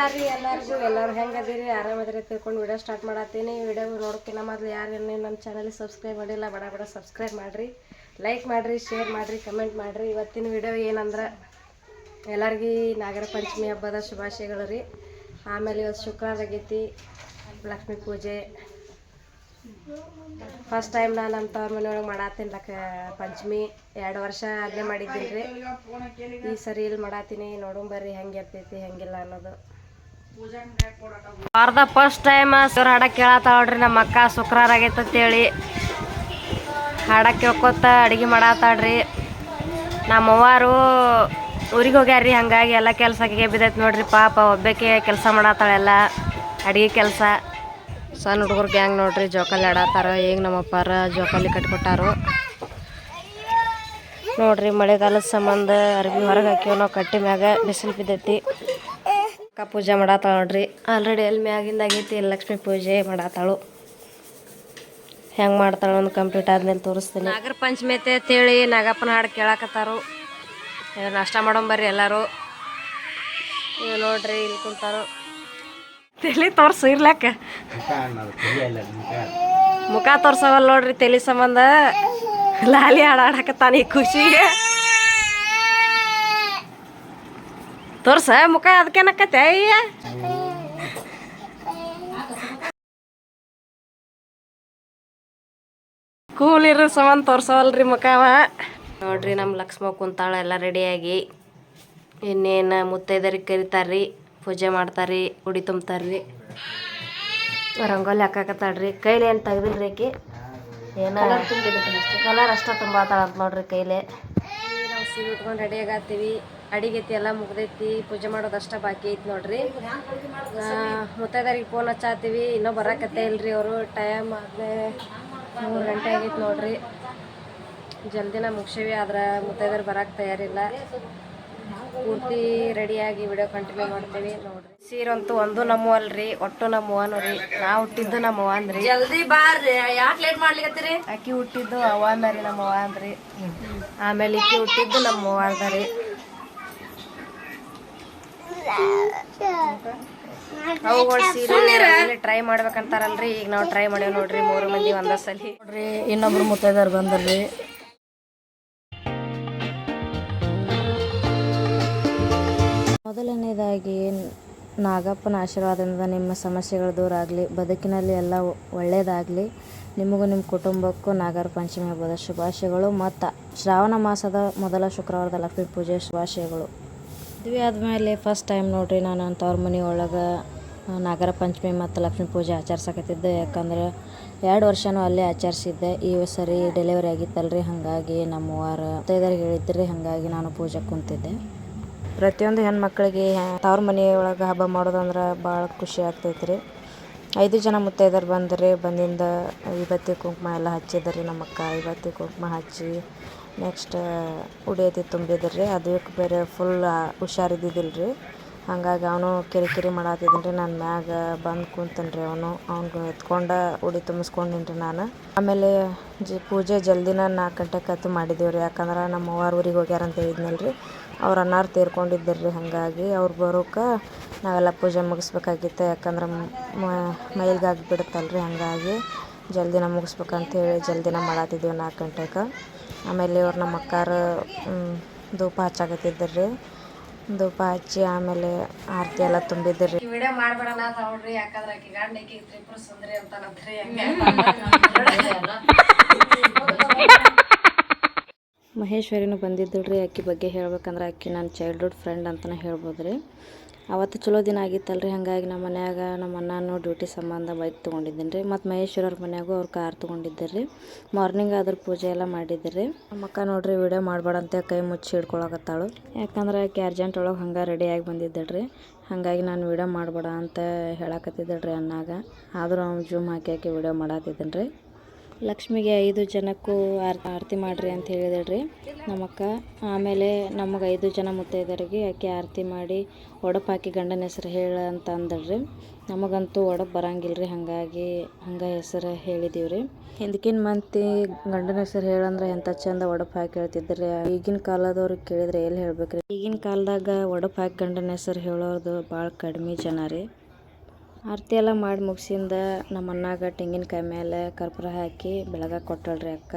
ನಮಸ್ಕಾರ ರೀ ಎಲ್ಲರಿಗೂ. ಎಲ್ಲರೂ ಹೆಂಗದಿರಿ? ಆರಾಮದಿರಿ ತಿಳ್ಕೊಂಡು ವಿಡಿಯೋ ಸ್ಟಾರ್ಟ್ ಮಾಡತ್ತೀನಿ. ವಿಡಿಯೋ ನೋಡೋಕ್ಕಿಂತ ಮೊದಲು ಯಾರು ನಮ್ಮ ಚಾನಲ್ ಸಬ್ಸ್ಕ್ರೈಬ್ ಮಾಡಿಲ್ಲ, ಬಡ ಬಡ ಸಬ್ಸ್ಕ್ರೈಬ್ ಮಾಡಿರಿ. ಲೈಕ್ ಮಾಡಿರಿ ಶೇರ್ ಮಾಡಿರಿ ಕಮೆಂಟ್ ಮಾಡಿರಿ. ಇವತ್ತಿನ ವಿಡಿಯೋ ಏನಂದ್ರೆ, ಎಲ್ಲರಿಗೂ ನಾಗರ ಪಂಚಮಿ ಹಬ್ಬದ ಶುಭಾಶಯಗಳು ರೀ. ಆಮೇಲೆ ಇವತ್ತು ಶುಕ್ರವಾರ ಆಗೈತಿ, ಲಕ್ಷ್ಮೀ ಪೂಜೆ. ಫಸ್ಟ್ ಟೈಮ್ ನಾನು ನಮ್ಮ ತವ್ರ ಮನೆಯೊಳಗೆ ಮಾಡತ್ತೀನಿ ಲಕ್ಕ ಪಂಚಮಿ. ಎರಡು ವರ್ಷ ಅಲ್ಲೇ ಮಾಡಿದ್ದೀನಿ ರೀ. ಈ ಸರಿ ಇಲ್ಲಿ ಮಾಡತ್ತೀನಿ. ನೋಡೋಣ ಬರ್ರಿ ಹೆಂಗೆ ಇರ್ತೈತಿ, ಹೆಂಗಿಲ್ಲ ಅನ್ನೋದು. ವಾರದ ಫಸ್ಟ್ ಟೈಮ್ ಸರ್ ಹಾಡ ಕೇಳತ್ತಾಳ್ರಿ ನಮ್ಮ ಅಕ್ಕ ಶುಕ್ರವಾರ ಆಗೈತಂತೇಳಿ ಹಾಡ ಕೇಳ್ಕೊತ ಅಡುಗೆ ಮಾಡತ್ತಾಳ್ರಿ ನಮ್ಮ ಅವ್ವಾರು ಊರಿಗೆ ಹೋಗ್ಯಾರ್ರಿ ಹಂಗಾಗಿ ಎಲ್ಲ ಕೆಲಸಕ್ಕೆ ಬಿದ್ದೈತೆ ನೋಡ್ರಿ, ಪಾಪ ಒಬ್ಬಕ್ಕೆ ಕೆಲಸ ಮಾಡತ್ತಾಳೆಲ್ಲ ಅಡುಗೆ ಕೆಲಸ. ಸಣ್ಣ ಹುಡುಗರು ಗ್ಯಾಂಗ್ ನೋಡ್ರಿ, ಜೋಕಾಲಿ ಆಡತ್ತಾರ ಈಗ ನಮ್ಮಪ್ಪಾರ ಜೋಕಾಲಿ ಕಟ್ಕೊಟ್ಟಾರು. ನೋಡ್ರಿ, ಮಳೆಗಾಲದ ಸಂಬಂಧ ಅರ್ಬಿ ಹೊರಗೆ ಹಾಕಿವ ನಾವು ಕಟ್ಟಿ ಮ್ಯಾಗ ಬಿಸಿಲು ಬಿದ್ದೈತಿ. ಅಕ್ಕ ಪೂಜೆ ಮಾಡತ್ತಾಳ ನೋಡ್ರಿ. ಆಲ್ರೆಡಿ ಎಲ್ಲಿ ಮ್ಯಾಗಿಂದ ಆಗೈತಿ ಲಕ್ಷ್ಮಿ ಪೂಜೆ ಮಾಡತ್ತಾಳು ಹೆಂಗೆ ಮಾಡ್ತಾಳೆ ಒಂದು ಕಂಪ್ಲೀಟ್ ಆದ್ಮೇಲೆ ತೋರಿಸ್ತೀನಿ. ನಾಗರ ಪಂಚಮಿ ಐತೆ ಅಂತೇಳಿ ನಾಗಪ್ಪನ ಹಾಡು ಕೇಳಾಕತ್ತಾರು. ನಾಷ್ಟ ಮಾಡೋಂಬರ್ರಿ ಎಲ್ಲರೂ. ಈಗ ನೋಡ್ರಿ ಇಲ್ಲಿ ಕುಂತಾರು. ತಲೆ ತೋರ್ಸು, ಇರ್ಲಾಕ. ಮುಖ ತೋರ್ಸವಲ್ಲ ನೋಡ್ರಿ ತಲೆ ಸಂಬಂಧ. ಲಾಲಿ ಹಾಡು ಆಡಾಕತ್ತಾನ ಖುಷಿಗೆ. ತೋರ್ಸ ಮುಖ ಅದಕ್ಕೇನಕ್ಕತ್ತೆ ಅಯ್ಯ ಕೂಲ್ ಇರೋ ಸಂಬಂಧ ತೋರ್ಸವಲ್ರಿ ಮುಖವ ನೋಡ್ರಿ ನಮ್ಮ ಲಕ್ಷ್ಮ ಕುಂತಾಳ ಎಲ್ಲ ರೆಡಿಯಾಗಿ. ಇನ್ನೇನು ಮುತ್ತೈದರಿಗೆ ಕರಿತಾರ್ರಿ ಪೂಜೆ ಮಾಡ್ತಾರ್ರಿ ಉಡಿ ತುಂಬ್ತಾರ್ರಿ. ರಂಗೋಲಿ ಹಾಕಾಕತ್ತಾಳ್ರಿ. ಕೈಲಿ ಏನು ತೆಗ್ದಿಲ್ರಿ ಆಕಿ? ಏನ? ಕಲರ್ ಅಷ್ಟ. ತುಂಬಾತಾಳ ಅಂತ ನೋಡ್ರಿ ಕೈಲೆ. ನಾವು ಸೀರೆ ಉಟ್ಕೊಂಡು ರೆಡಿ ಆಗತ್ತೀವಿ. ಅಡಿಗೆತಿ ಎಲ್ಲ ಮುಗ್ದೈತಿ ಪೂಜೆ ಮಾಡೋದು ಅಷ್ಟ ಬಾಕಿ ಐತಿ ನೋಡ್ರಿ. ಮುತ್ತೈದರಿಗೆ ಫೋನ್ ಹಚ್ಚಾತೀವಿ ಇನ್ನೂ ಬರಕತ್ತೆ ಇಲ್ರಿ ಅವರು ಟೈಮ್ ಆದ್ರೆ ಮೂರು ಗಂಟೆ ಆಗೈತಿ ನೋಡ್ರಿ. ಜಲ್ದಿನ ಮುಗಿಸೀವಿ ಆದ್ರೆ ಮುತ್ತೈದಾರು ಬರಕ್ಕೆ ತಯಾರಿಲ್ಲ. ಪೂರ್ತಿ ರೆಡಿಯಾಗಿ ವಿಡಿಯೋ ಕಂಟಿನ್ಯೂ ಮಾಡ್ತೀವಿ ನೋಡ್ರಿ. ಸೀರಂತೂ ಒಂದು ನಮ್ಮ ಅಲ್ರಿ ಒಟ್ಟು ನಮ್ಮ ನೋಡ್ರಿ. ನಾ ಹುಟ್ಟಿದ್ದು ನಮ್ಮ ಅವ್ವ ಅಂದ್ರಿ. ಜಲ್ದಿ ಬಾರ್ರಿ ಯಾಕೆ ಲೇಟ್ ಮಾಡ್ಲಿಕತ್ತೀರಿ? ಅಕ್ಕಿ ಹುಟ್ಟಿದ್ದು ಅವ್ವ ಅಂದ್ರಿ ನಮ್ಮ ಅವ್ವ ಅಂದ್ರಿ ಆಮೇಲೆ ಇಕ್ಕಿ ಹುಟ್ಟಿದ್ದು ನಮ್ಮ ಅವ್ವ ಅಂದ್ರಿ. ಟ್ರೈ ಮಾಡ್ಬೇಕಂತಾರಲ್ರಿ. ಈಗ ನಾವು ಟ್ರೈ ಮಾಡೇವ್ ನೋಡ್ರಿ ಮೂರು ಮಂದಿ ಒಂದ ಸಲಿ ನೋಡ್ರಿ ಇನ್ನೊಬ್ರು ಮುತ್ತೈದಾರ್ ಬಂದರ್ರಿ ಮೊದಲನೇದಾಗಿ ನಾಗಪ್ಪನ ಆಶೀರ್ವಾದದಿಂದ ನಿಮ್ಮ ಸಮಸ್ಯೆಗಳು ದೂರ ಆಗಲಿ ಬದುಕಿನಲ್ಲಿ ಎಲ್ಲ ಒಳ್ಳೆಯದಾಗಲಿ ನಿಮಗೂ ನಿಮ್ಮ ಕುಟುಂಬಕ್ಕೂ ನಾಗರ ಪಂಚಮಿ ಹಬ್ಬದ ಶುಭಾಶಯಗಳು. ಮತ್ತು ಶ್ರಾವಣ ಮಾಸದ ಮೊದಲ ಶುಕ್ರವಾರದ ಲಕ್ಷ್ಮೀ ಪೂಜೆ ಶುಭಾಶಯಗಳು. ಮದುವೆ ಆದಮೇಲೆ ಫಸ್ಟ್ ಟೈಮ್ ನೋಡ್ರಿ ನಾನು ಅಂಥವ್ರ ಮನೆ ಒಳಗೆ ನಾಗರ ಪಂಚಮಿ ಮತ್ತು ಲಕ್ಷ್ಮೀ ಪೂಜೆ ಆಚರಿಸಕತ್ತಿದ್ದೆ. ಯಾಕಂದ್ರೆ ಎರಡು ವರ್ಷನೂ ಅಲ್ಲೇ ಆಚರಿಸಿದ್ದೆ. ಈ ಸರಿ ಡೆಲಿವರಿ ಆಗಿತ್ತಲ್ರಿ, ಹಾಗಾಗಿ ನಮ್ಮ ವಾರ ಮುತ್ತೈದರಿಗೆ ಹೇಳಿದ್ರಿ, ಹಾಗಾಗಿ ನಾನು ಪೂಜೆ ಕುಂತಿದ್ದೆ. ಪ್ರತಿಯೊಂದು ಹೆಣ್ಮಕ್ಳಿಗೆ ತವ್ರ ಮನೆಯೊಳಗೆ ಹಬ್ಬ ಮಾಡೋದಂದ್ರೆ ಭಾಳ ಖುಷಿ ಆಗ್ತೈತೆ ರೀ ಐದು ಜನ ಮುತ್ತೈದರು ಬಂದ್ರಿ, ಬಂದಿಂದ ಇವತ್ತಿ ಕುಂಕುಮ ಎಲ್ಲ ಹಚ್ಚಿದ್ರಿ ನಮ್ಮ ಅಕ್ಕ ಇವತ್ತಿ ಕುಂಕುಮ ಹಚ್ಚಿ ನೆಕ್ಸ್ಟ್ ತುಂಬಿದ್ರು ತುಂಬಿದ್ರಿ. ಅದಕ್ಕೆ ಬೇರೆ ಫುಲ್ ಹುಷಾರಿದ್ದಿದ್ದಿಲ್ಲ ರೀ ಹಂಗಾಗಿ ಅವನು ಕಿರಿಕಿರಿ ಮಾಡತ್ತಿದ್ದೀನಿ ರೀ ನಾನು ಮ್ಯಾಗ ಬಂದು ಕುಂತನ್ರಿ ರೀ ಅವನು. ಅವ್ನಿಗೆ ಎತ್ಕೊಂಡು ಉಡಿ ತುಂಬಿಸ್ಕೊಂಡಿನಿ ರೀ ನಾನು. ಆಮೇಲೆ ಜಿ, ಪೂಜೆ ಜಲ್ದಿನ ನಾಲ್ಕು ಗಂಟೆಗೆ ಕತ್ತು ಮಾಡಿದ್ದೀವಿ ರೀ ಯಾಕಂದ್ರೆ ನಮ್ಮ ಅವ್ವಾರ ಊರಿಗೆ ಹೋಗ್ಯಾರ ಅಂತ ಹೇಳಿದ್ನಲ್ಲ ರೀ ಅವ್ರು ಅನ್ನಾರು ತೀರ್ಕೊಂಡಿದ್ದರು ರೀ ಹಾಗಾಗಿ ಅವ್ರು ಬರೋಕೆ ನಾವೆಲ್ಲ ಪೂಜೆ ಮುಗಿಸ್ಬೇಕಾಗಿತ್ತು. ಯಾಕಂದ್ರೆ ಮೈಲಿಗೆ ಆಗಿಬಿಡುತ್ತಲ್ಲ ರೀ ಹಾಗಾಗಿ ಜಲ್ದಿನ ಮುಗಿಸ್ಬೇಕಂತ ಹೇಳಿ ಜಲ್ದಿನ ಮಾಡತ್ತಿದ್ದೀವಿ ನಾಲ್ಕು ಗಂಟೆಗೆ. ಆಮೇಲೆ ಇವ್ರು ನಮ್ಮ ಅಕ್ಕಾರು ಧೂಪ ಹಚ್ಚಾಕತ್ತಿದ್ದರು ರೀ ಧೂಪ ಹಚ್ಚಿ ಆಮೇಲೆ ಆರತಿ ಎಲ್ಲ ತುಂಬಿದ್ರಿ ವಿಡಿಯೋ ಮಾಡ್ಬೇಡಣ ನೋಡ್ರಿ ಯಾಕಂದ್ರೆ ಆಕಿ ಗಂಡ ಆಕಿ ತ್ರಿಪುರ ಸುಂದರಿ ಅಂತಾನಂತ್ರಿ ಮಹೇಶ್ವರಿನೂ ಬಂದಿದ್ದಳು ರೀ ಆಕಿ ಬಗ್ಗೆ ಹೇಳ್ಬೇಕಂದ್ರೆ ಆಕಿ ನನ್ನ ಚೈಲ್ಡ್ಹುಡ್ ಫ್ರೆಂಡ್ ಅಂತಲೇ ಹೇಳ್ಬೋದು ರೀ ಅವತ್ತು ಚಲೋ ದಿನ ಆಗಿತ್ತಲ್ರಿ, ಹಾಗಾಗಿ ನಮ್ಮ ಮನ್ಯಾಗ ನಮ್ಮ ಅಣ್ಣನೂ ಡ್ಯೂಟಿ ಸಂಬಂಧ ಬೈಕ್ ತೊಗೊಂಡಿದ್ದೀನಿ ರೀ ಮತ್ತು ಮಹೇಶ್ವರ ಅವ್ರ ಮನ್ಯಾಗೂ ಅವ್ರು ಕಾರ್ ತೊಗೊಂಡಿದ್ದರು ರೀ ಮಾರ್ನಿಂಗ್ ಅದ್ರ ಪೂಜೆ ಎಲ್ಲ ಮಾಡಿದ್ದೆ ರೀ ನಮ್ಮ ಅಕ್ಕ ನೋಡ್ರಿ ವಿಡಿಯೋ ಮಾಡಬೇಡಂತೆ, ಕೈ ಮುಚ್ಚಿ ಹಿಡ್ಕೊಳಕತ್ತಾಳು. ಯಾಕಂದ್ರೆ ಆಕೆ ಅರ್ಜೆಂಟ್ ಒಳಗೆ ಹಂಗೆ ರೆಡಿಯಾಗಿ ಬಂದಿದ್ದಳು ರೀ ಹಾಗಾಗಿ ನಾನು ವಿಡಿಯೋ ಮಾಡಬೇಡ ಅಂತ ಹೇಳಕತ್ತಿದ್ದಳು ರೀ ಅಣ್ಣಾಗ. ಆದರೂ ಅವ್ನು ಜೂಮ್ ಹಾಕಿ ಹಾಕಿ ವಿಡಿಯೋ ಮಾಡತ್ತಿದ್ದೀನಿ ರೀ ಲಕ್ಷ್ಮಿಗೆ ಐದು ಜನಕ್ಕೂ ಆರ್, ಆರತಿ ಮಾಡಿರಿ ಅಂತ ಹೇಳಿದಳ್ರಿ ನಮ್ಮಕ್ಕ. ಆಮೇಲೆ ನಮಗೆ ಐದು ಜನ ಮುತ್ತೈದರಿಗೆ ಆಕೆ ಆರತಿ ಮಾಡಿ ಒಡಪ್ ಹಾಕಿ ಗಂಡನ ಹೆಸರು ಹೇಳ ಅಂತ ಅಂದಳ್ರಿ ನಮಗಂತೂ ಒಡಪ್ ಬರಂಗಿಲ್ಲ ರೀ ಹಾಗಾಗಿ, ಹಂಗೆ ಹೆಸರು ಹೇಳಿದೀವಿ ಹಿಂದಕಿನ ಮಂತಿ ಗಂಡನ ಹೆಸರು ಹೇಳಂದ್ರೆ ಎಂಥ ಚಂದ ಒಡಪ್ ಹಾಕಿ ಹೇಳ್ತಿದ್ರಿ. ಈಗಿನ ಕಾಲದವ್ರಿಗೆ ಕೇಳಿದ್ರೆ ಎಲ್ಲಿ ಹೇಳ್ಬೇಕ್ರಿ? ಈಗಿನ ಕಾಲದಾಗ ಒಡಪ್ ಹಾಕಿ ಗಂಡನ ಹೆಸರು ಹೇಳೋದು ಭಾಳ ಕಡಿಮೆ ಜನ ರೀ. ಆರತಿ ಎಲ್ಲ ಮಾಡಿ ಮುಗಿಸಿಂದ ನಮ್ಮ ಅಣ್ಣಾಗ ತೆಂಗಿನಕಾಯಿ ಮೇಲೆ ಕರ್ಪೂರ ಹಾಕಿ ಬೆಳಗ ಕೊಟ್ಟಳ್ರಿ ಅಕ್ಕ.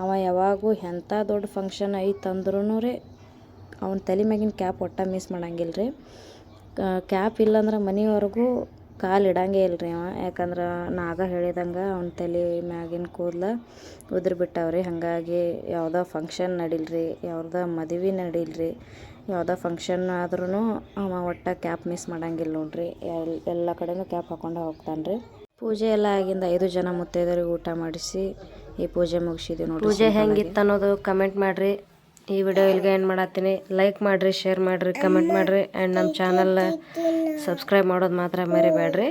ಅವ ಯಾವಾಗೂ ಎಂಥ ದೊಡ್ಡ ಫಂಕ್ಷನ್ ಐತಂದ್ರೂ ರೀ ಅವನ ತಲೆ ಮ್ಯಾಗಿನ ಕ್ಯಾಪ್ ಒಟ್ಟ ಮಿಸ್ ಮಾಡಂಗಿಲ್ಲ ರೀ ಕ್ಯಾಪ್ ಇಲ್ಲಂದ್ರೆ ಮನೆವರೆಗೂ ಕಾಲು ಇಡಂಗೇ ಇಲ್ಲ ರೀ ಅವ. ಯಾಕಂದ್ರೆ ನಾಗ ಹೇಳಿದಂಗೆ ಅವನ ತಲೆ ಮ್ಯಾಗಿನ ಕೂದಲ ಉದುರಿ ಬಿಟ್ಟವ್ರಿ ಹಾಗಾಗಿ ಯಾವುದೋ ಫಂಕ್ಷನ್ ನಡಿಲ್ರಿ, ಯಾವ್ದೋ ಮದುವೆ ನಡಿಲ್ರಿ. ಯಾವುದೋ ಫಂಕ್ಷನ್ ಆದ್ರೂ ಅವ ಒಟ್ಟು ಕ್ಯಾಪ್ ಮಿಸ್ ಮಾಡಂಗಿಲ್ಲ ನೋಡ್ರಿ. ಎಲ್ ಎಲ್ಲ ಕಡೆನೂ ಕ್ಯಾಪ್ ಹಾಕೊಂಡು ಹೋಗ್ತಾನೆ ರೀ ಪೂಜೆ ಎಲ್ಲ ಆಗಿಂದ ಐದು ಜನ ಮುತ್ತೈದರಿಗೆ ಊಟ ಮಾಡಿಸಿ ಈ ಪೂಜೆ ಮುಗಿಸಿದ್ವಿ ನೋಡಿ ಪೂಜೆ ಹೆಂಗಿತ್ತು ಅನ್ನೋದು ಕಮೆಂಟ್ ಮಾಡಿರಿ. ಈ ವಿಡಿಯೋ ಇಲ್ಲಿಗೆ ಏನು ಮಾಡತ್ತೀನಿ. ಲೈಕ್ ಮಾಡಿರಿ ಶೇರ್ ಮಾಡಿರಿ ಕಮೆಂಟ್ ಮಾಡಿರಿ. ಆ್ಯಂಡ್ ನಮ್ಮ ಚಾನಲ್ ಸಬ್ಸ್ಕ್ರೈಬ್ ಮಾಡೋದು ಮಾತ್ರ ಮರಿಬೇಡ್ರಿ.